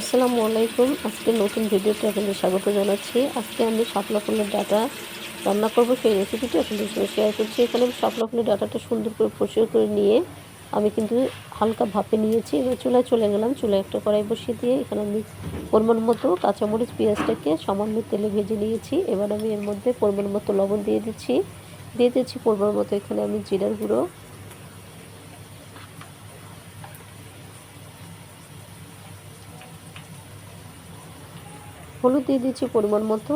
আসসালামু আলাইকুম। আজকে নতুন ভিডিওতে আপনাদের স্বাগত জানাচ্ছি। আজকে আমি শাপলা ফুলের ডাটা রান্না করব। সেই রেসিপিটি আপনাদের সঙ্গে শেয়ার করছি। এখানে আমি শাপলা ফুলের ডাটাটা সুন্দর করে পরিষ্কার করে নিয়ে আমি কিন্তু হালকা ভাপে নিয়েছি। এবার চুলায় চলে গেলাম। চুলায় একটা কড়াই বসিয়ে দিয়ে এখানে আমি পরিমাণ মতো কাঁচামরিচ, পেঁয়াজটাকে সামান্য তেলে ভেজে নিয়েছি। এবার আমি এর মধ্যে পরিমাণ মতো লবণ দিয়ে দিচ্ছি। দিয়ে দিচ্ছি পরিমাণ মতো এখানে আমি জিরার গুঁড়ো। হলুদ দিয়ে দিচ্ছি পরিমাণ মতো।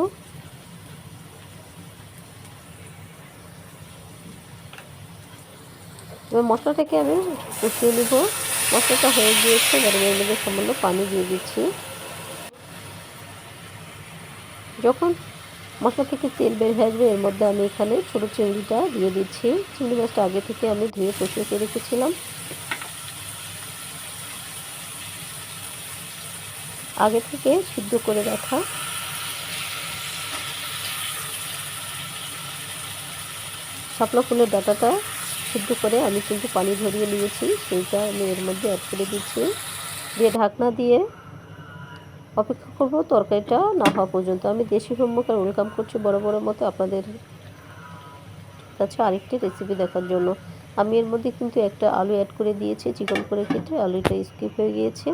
এবার মশলাটাকে আমি কষিয়ে নেব। মশলাটা হয়ে গিয়েছে গরমের মধ্যে সামান্য পানি দিয়ে দিচ্ছি। যখন মশলা থেকে তেল বের হয়ে আসবে, এর মধ্যে আমি এখানে ছোটো চিংড়িটা দিয়ে দিচ্ছি। চিংড়ি মাছটা আগে থেকে আমি ধুয়ে কষিয়ে রেখেছিলাম। আগে থেকে সিদ্ধ করে রাখা। শাপলা ফুলের ডাটাটা সিদ্ধ করে আমি কিন্তু পানি ঝরিয়ে নিয়েছি, সেইটা আমি এর মধ্যে অ্যাড করে দিচ্ছি। দিয়ে ঢাকনা দিয়ে অপেক্ষা করব তরকারিটা না হওয়া পর্যন্ত। আমি দেশি আর ওয়েলকাম করছি বড় বড় মতো আপনাদের কাছে আরেকটি রেসিপি দেখার জন্য। আমি এর মধ্যে কিন্তু একটা আলু অ্যাড করে দিয়েছি, চিকন করে কেটে আলুটা স্কিপ হয়ে গিয়েছে।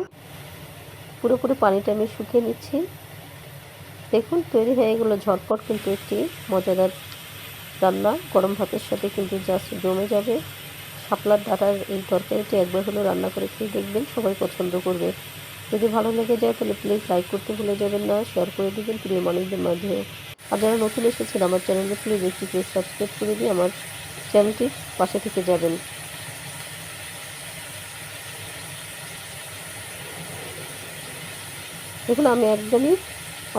পুরোপুরি পানিটা আমি শুকিয়ে নিচ্ছি। দেখুন, তৈরি হয়ে গেলো ঝটপট কিন্তু একটি মজাদার রান্না। গরম ভাতের সাথে কিন্তু জাস্ট জমে যাবে। শাপলার ডাটার এই তরকারিটি একবার হলেও রান্না করে খেয়ে দেখবেন, সবাই পছন্দ করবে। যদি ভালো লেগে যায় তাহলে প্লিজ লাইক করতে ভুলে যাবেন না শেয়ার করে দেবেন প্রিয় মানুষদের মাঝে। আর যারা নতুন এসেছেন, আমার চ্যানেলে প্লিজ একটি সাবস্ক্রাইব করে দিয়ে আমার চ্যানেলটির পাশে থেকে যাবেন। দেখুন, আমি একদমই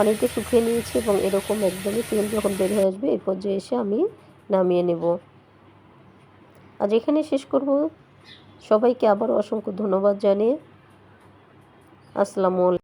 অনেকটা শুকিয়ে নিয়েছি এবং এরকম একদমই তেল যখন বের হয়ে আসবে, এই পর্যায়ে এসে আমি নামিয়ে নেব। আজ এখানে শেষ করব। সবাইকে আবার অসংখ্য ধন্যবাদ জানিয়ে। আসসালামু